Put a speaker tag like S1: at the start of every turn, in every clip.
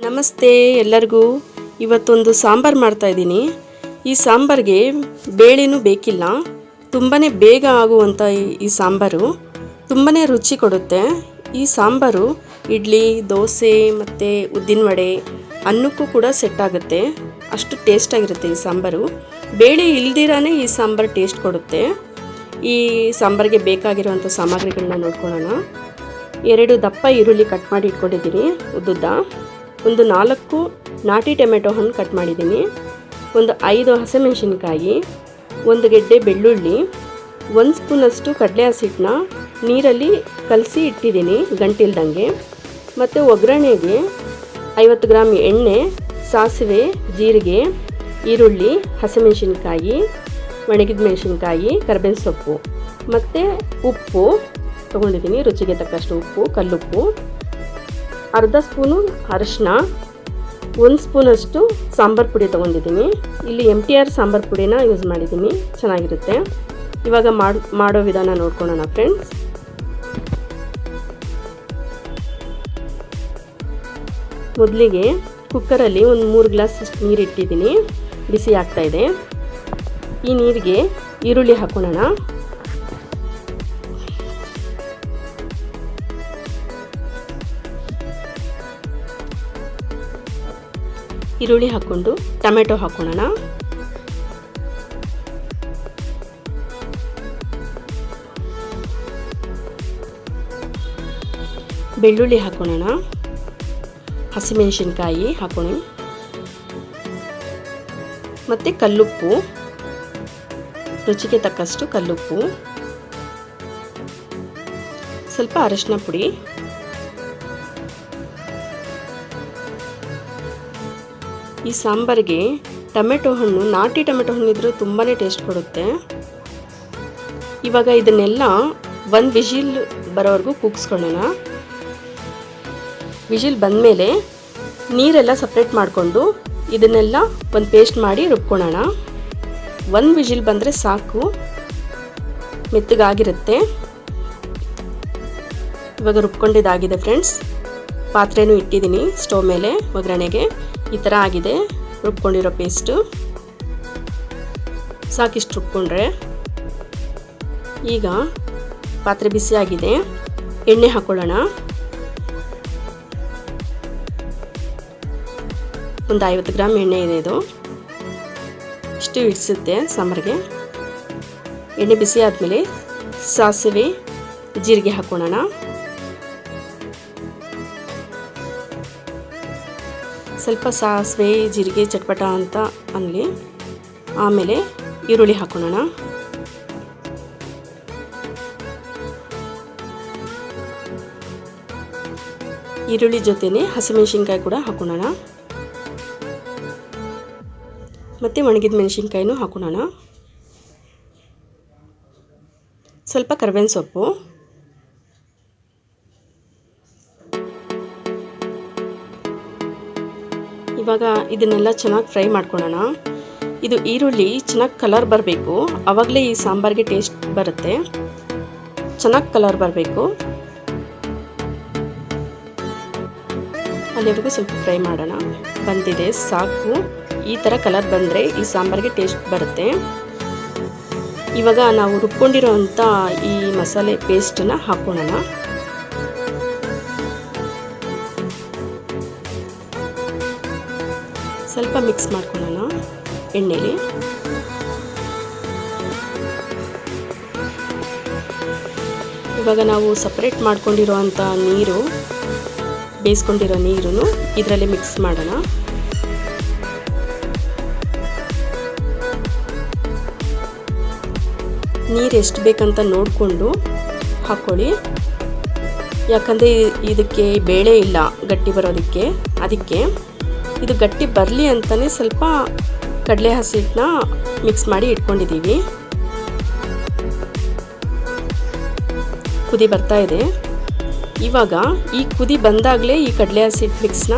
S1: ನಮಸ್ತೆ ಎಲ್ಲರಿಗೂ. ಇವತ್ತೊಂದು ಸಾಂಬಾರು ಮಾಡ್ತಾ ಇದ್ದೀನಿ. ಈ ಸಾಂಬಾರಿಗೆ ಬೇಳೆನೂ ಬೇಕಿಲ್ಲ. ತುಂಬಾ ಬೇಗ ಆಗುವಂಥ ಈ- ಈ ಸಾಂಬಾರು. ತುಂಬಾ ರುಚಿ ಕೊಡುತ್ತೆ. ಈ ಸಾಂಬಾರು ಇಡ್ಲಿ, ದೋಸೆ ಮತ್ತು ಉದ್ದಿನ ವಡೆ ಅನ್ನಕ್ಕೂ ಕೂಡ ಸೆಟ್ ಆಗುತ್ತೆ. ಅಷ್ಟು ಟೇಸ್ಟಾಗಿರುತ್ತೆ ಈ ಸಾಂಬಾರು. ಬೇಳೆ ಇಲ್ದಿರಾನೇ ಈ ಸಾಂಬಾರು ಟೇಸ್ಟ್ ಕೊಡುತ್ತೆ. ಈ ಸಾಂಬಾರಿಗೆ ಬೇಕಾಗಿರುವಂಥ ಸಾಮಗ್ರಿಗಳನ್ನ ನೋಡ್ಕೊಳ್ಳೋಣ. ಎರಡು ದಪ್ಪ ಈರುಳ್ಳಿ ಕಟ್ ಮಾಡಿ ಇಟ್ಕೊಂಡಿದ್ದೀನಿ. ಉದ್ದುದ್ದ. ಒಂದು ನಾಲ್ಕು ನಾಟಿ ಟೊಮೆಟೊ ಹಣ್ಣು ಕಟ್ ಮಾಡಿದ್ದೀನಿ. ಒಂದು ಐದು ಹಸಿಮೆಣಸಿನ್ಕಾಯಿ, ಒಂದು ಗೆಡ್ಡೆ ಬೆಳ್ಳುಳ್ಳಿ, ಒಂದು ಸ್ಪೂನಷ್ಟು ಕಡಲೆ ಹಸಿಟ್ಟನ್ನ ನೀರಲ್ಲಿ ಕಲಸಿ ಇಟ್ಟಿದ್ದೀನಿ ಗಂಟಿಲ್ದಂಗೆ. ಮತ್ತು ಒಗ್ಗರಣೆಗೆ ಐವತ್ತು ಗ್ರಾಮ್ ಎಣ್ಣೆ, ಸಾಸಿವೆ, ಜೀರಿಗೆ, ಈರುಳ್ಳಿ, ಹಸಿಮೆಣಸಿನ್ಕಾಯಿ, ಒಣಗಿದ ಮೆಣಸಿನ್ಕಾಯಿ, ಕರ್ಬೇವಿನ ಸೊಪ್ಪು. ಮತ್ತು ಉಪ್ಪು ತೊಗೊಂಡಿದ್ದೀನಿ, ರುಚಿಗೆ ತಕ್ಕಷ್ಟು ಉಪ್ಪು, ಕಲ್ಲುಪ್ಪು. ಅರ್ಧ ಸ್ಪೂನು ಅರಿಶಿನ, ಒಂದು ಸ್ಪೂನಷ್ಟು ಸಾಂಬಾರು ಪುಡಿ ತೊಗೊಂಡಿದ್ದೀನಿ. ಇಲ್ಲಿ ಎಂ ಟಿ ಆರ್ ಸಾಂಬಾರು ಪುಡಿನ ಯೂಸ್ ಮಾಡಿದ್ದೀನಿ, ಚೆನ್ನಾಗಿರುತ್ತೆ. ಇವಾಗ ಮಾಡಿ, ಮಾಡೋ ವಿಧಾನ ನೋಡ್ಕೊಳ್ಳೋಣ ಫ್ರೆಂಡ್ಸ್. ಮೊದಲಿಗೆ ಕುಕ್ಕರಲ್ಲಿ ಒಂದು ಮೂರು ಗ್ಲಾಸ್ ನೀರು ಇಟ್ಟಿದ್ದೀನಿ, ಬಿಸಿ ಆಗ್ತಾಯಿದೆ ಈ ನೀರಿಗೆ ಈರುಳ್ಳಿ ಹಾಕೊಳ್ಳೋಣ ಈರುಳ್ಳಿ ಹಾಕ್ಕೊಂಡು ಟೊಮೆಟೊ ಹಾಕ್ಕೊಳ್ಳೋಣ ಬೆಳ್ಳುಳ್ಳಿ ಹಾಕ್ಕೊಳ್ಳೋಣ ಹಸಿಮೆಣಸಿನ್ಕಾಯಿ ಹಾಕೋಣ. ಮತ್ತು ಕಲ್ಲುಪ್ಪು. ರುಚಿಗೆ ತಕ್ಕಷ್ಟು ಕಲ್ಲುಪ್ಪು. ಸ್ವಲ್ಪ ಅರಶಿನ ಪುಡಿ. ಈ ಸಾಂಬಾರಿಗೆ ಟೊಮೆಟೊ ಹಣ್ಣು, ನಾಟಿ ಟೊಮೆಟೊ ಹಣ್ಣು ಇದ್ರೆ ತುಂಬಾ ಟೇಸ್ಟ್ ಕೊಡುತ್ತೆ. ಇವಾಗ ಇದನ್ನೆಲ್ಲ ಒಂದು ವಿಜಿಲ್ ಬರೋವರೆಗೂ ಕೂಗಿಸ್ಕೊಳ್ಳೋಣ. ವಿಜಿಲ್ ಬಂದಮೇಲೆ ನೀರೆಲ್ಲ ಸಪ್ರೇಟ್ ಮಾಡಿಕೊಂಡು ಇದನ್ನೆಲ್ಲ ಒಂದು ಪೇಸ್ಟ್ ಮಾಡಿ ರುಬ್ಕೊಳ್ಳೋಣ. ಒಂದು ವಿಜಿಲ್ ಬಂದರೆ ಸಾಕು, ಮೆತ್ತಗಾಗಿರುತ್ತೆ. ಇವಾಗ ರುಬ್ಕೊಂಡಿದ್ದಾಗಿದೆ ಫ್ರೆಂಡ್ಸ್. ಪಾತ್ರೆನೂ ಇಟ್ಟಿದ್ದೀನಿ ಸ್ಟವ್ ಮೇಲೆ, ಒಗ್ಗರಣೆಗೆ. ಈ ಥರ ಆಗಿದೆ. ರುಬ್ಕೊಂಡಿರೋ ಪೇಸ್ಟು ಸಾಕಿಷ್ಟು ರುಬ್ಕೊಂಡ್ರೆ ಈಗ ಪಾತ್ರೆ ಬಿಸಿಯಾಗಿದೆ ಎಣ್ಣೆ ಹಾಕೊಳ್ಳೋಣ. ಒಂದು ಐವತ್ತು ಗ್ರಾಮ್ ಎಣ್ಣೆ ಇದೆ ಇದು. ಇಷ್ಟು ಇಡಿಸುತ್ತೆ ಸಾಂಬಾರಿಗೆ. ಎಣ್ಣೆ ಬಿಸಿ ಆದಮೇಲೆ ಸಾಸಿವೆ, ಜೀರಿಗೆ ಹಾಕೊಳ್ಳೋಣ. ಸ್ವಲ್ಪ ಸಾಸಿವೆ, ಜೀರಿಗೆ, ಚಟ್ಪಟ ಅಂತ ಅನ್ನಲಿ ಆಮೇಲೆ ಈರುಳ್ಳಿ ಹಾಕೊಳ್ಳೋಣ ಈರುಳ್ಳಿ ಜೊತೆನೆ ಹಸಿಮೆಣಸಿನ್ಕಾಯಿ ಕೂಡ ಹಾಕೊಳ್ಳೋಣ ಮತ್ತು ಒಣಗಿದ ಮೆಣಸಿನ್ಕಾಯಿನೂ ಹಾಕೊಳ್ಳೋಣ ಸ್ವಲ್ಪ ಕರ್ಬೇವಿನ ಸೊಪ್ಪು. ಇವಾಗ ಇದನ್ನೆಲ್ಲ ಚೆನ್ನಾಗಿ ಫ್ರೈ ಮಾಡ್ಕೊಳ್ಳೋಣ ಇದು ಈರುಳ್ಳಿ ಚೆನ್ನಾಗಿ ಕಲರ್ ಬರಬೇಕು. ಆವಾಗಲೇ ಈ ಸಾಂಬಾರಿಗೆ ಟೇಸ್ಟ್ ಬರುತ್ತೆ. ಚೆನ್ನಾಗಿ ಕಲರ್ ಬರಬೇಕು. ಅಲ್ಲಿವರೆಗೂ ಸ್ವಲ್ಪ ಫ್ರೈ ಮಾಡೋಣ. ಬಂದಿದೆ, ಸಾಕು. ಈ ಥರ ಕಲರ್ ಬಂದರೆ ಈ ಸಾಂಬಾರಿಗೆ ಟೇಸ್ಟ್ ಬರುತ್ತೆ. ಇವಾಗ ನಾವು ರುಬ್ಕೊಂಡಿರೋಂಥ ಈ ಮಸಾಲೆ ಪೇಸ್ಟನ್ನು ಹಾಕ್ಕೊಳ್ಳೋಣ ಸ್ವಲ್ಪ ಮಿಕ್ಸ್ ಮಾಡ್ಕೊಳ್ಳೋಣ ಎಣ್ಣೆಲಿ. ಇವಾಗ ನಾವು ಸಪ್ರೇಟ್ ಮಾಡ್ಕೊಂಡಿರೋ ಅಂಥ ನೀರು, ಬೇಯಿಸ್ಕೊಂಡಿರೋ ನೀರನ್ನು ಇದರಲ್ಲಿ ಮಿಕ್ಸ್ ಮಾಡೋಣ. ನೀರು ಎಷ್ಟು ಬೇಕಂತ ನೋಡಿಕೊಂಡು ಹಾಕ್ಕೊಳ್ಳಿ. ಯಾಕಂದರೆ ಇದಕ್ಕೆ ಬೇಳೆ ಇಲ್ಲ ಗಟ್ಟಿ ಬರೋದಕ್ಕೆ, ಅದಕ್ಕೆ ಇದು ಗಟ್ಟಿ ಬರಲಿ ಅಂತಲೇ ಸ್ವಲ್ಪ ಕಡಲೆ ಹಸಿಟ್ಟನ್ನ ಮಿಕ್ಸ್ ಮಾಡಿ ಇಟ್ಕೊಂಡಿದ್ದೀವಿ. ಕುದಿ ಬರ್ತಾ ಇದೆ. ಇವಾಗ ಈ ಕುದಿ ಬಂದಾಗಲೇ ಈ ಕಡಲೆ ಹಸಿಟ್ಟು ಮಿಕ್ಸ್ನ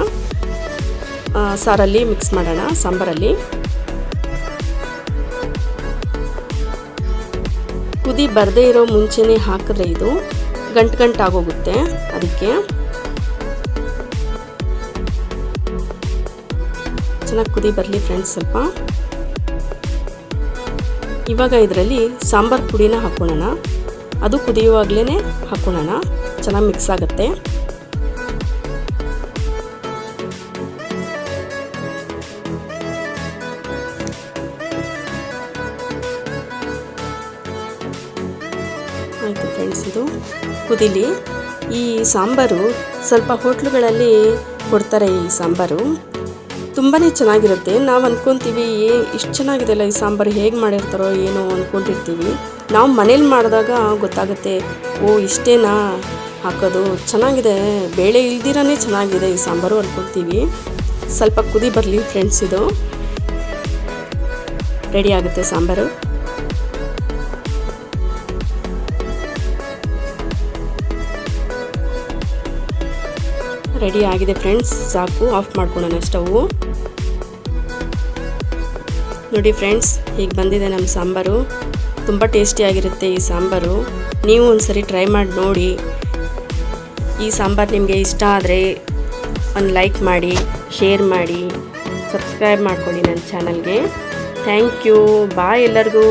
S1: ಸಾರಲ್ಲಿ ಮಿಕ್ಸ್ ಮಾಡೋಣ, ಸಾಂಬಾರಲ್ಲಿ. ಕುದಿ ಬರದೇ ಇರೋ ಮುಂಚೆನೇ ಹಾಕಿದ್ರೆ ಇದು ಗಂಟು ಗಂಟು ಆಗೋಗುತ್ತೆ ಅದಕ್ಕೆ. ಚೆನ್ನಾಗಿ ಕುದಿ ಬರಲಿ ಫ್ರೆಂಡ್ಸ್ ಸ್ವಲ್ಪ. ಇವಾಗ ಇದರಲ್ಲಿ ಸಾಂಬಾರು ಪುಡಿನ ಹಾಕ್ಕೊಳ್ಳೋಣ ಅದು ಕುದಿಯುವಾಗಲೇ ಹಾಕ್ಕೊಳ್ಳೋಣ ಚೆನ್ನಾಗಿ ಮಿಕ್ಸ್ ಆಗುತ್ತೆ. ಆಯಿತು ಫ್ರೆಂಡ್ಸ್ ಇದು. ಕುದಿಲಿ. ಈ ಸಾಂಬಾರು ಸ್ವಲ್ಪ ಹೋಟ್ಲುಗಳಲ್ಲಿ ಕೊಡ್ತಾರೆ ಈ ಸಾಂಬಾರು. ತುಂಬಾ ಚೆನ್ನಾಗಿರುತ್ತೆ. ನಾವು ಅಂದ್ಕೊತೀವಿ ಏ, ಇಷ್ಟು ಚೆನ್ನಾಗಿದೆಯಲ್ಲ ಈ ಸಾಂಬಾರು ಹೇಗೆ ಮಾಡಿರ್ತಾರೋ ಏನೋ ಅಂದ್ಕೊಂಡಿರ್ತೀವಿ ನಾವು ಮನೇಲಿ ಮಾಡಿದಾಗ ಗೊತ್ತಾಗುತ್ತೆ, ಓ, ಇಷ್ಟೇನಾ? ಹಾಕೋದು ಚೆನ್ನಾಗಿದೆ. ಬೇಳೆ ಇಲ್ದಿರನೇ ಚೆನ್ನಾಗಿದೆ ಈ ಸಾಂಬಾರು ಅಂದ್ಕೊತೀವಿ ಸ್ವಲ್ಪ ಕುದಿ ಬರಲಿ ಫ್ರೆಂಡ್ಸ್ ಇದು. ರೆಡಿ ಆಗುತ್ತೆ ಸಾಂಬಾರು. ರೆಡಿ ಆಗಿದೆ ಫ್ರೆಂಡ್ಸ್, ಸಾಕು, ಆಫ್ ಮಾಡ್ಕೊಳ್ಳೋಣ ಸ್ಟವ್. ನೋಡಿ ಫ್ರೆಂಡ್ಸ್ ಈಗ ಬಂದಿದೆ ನಮ್ಮ ಸಾಂಬಾರು. ತುಂಬ ಟೇಸ್ಟಿಯಾಗಿರುತ್ತೆ ಈ ಸಾಂಬಾರು. ನೀವು ಒಂದ್ಸರಿ ಟ್ರೈ ಮಾಡಿ ನೋಡಿ. ಈ ಸಾಂಬಾರು ನಿಮಗೆ ಇಷ್ಟ ಆದರೆ ಒಂದು ಲೈಕ್ ಮಾಡಿ, ಶೇರ್ ಮಾಡಿ, ಸಬ್ಸ್ಕ್ರೈಬ್ ಮಾಡ್ಕೊಳ್ಳಿ ನನ್ನ ಚಾನಲ್ಗೆ. ಥ್ಯಾಂಕ್ ಯು, ಬಾಯ್ ಎಲ್ಲರಿಗೂ.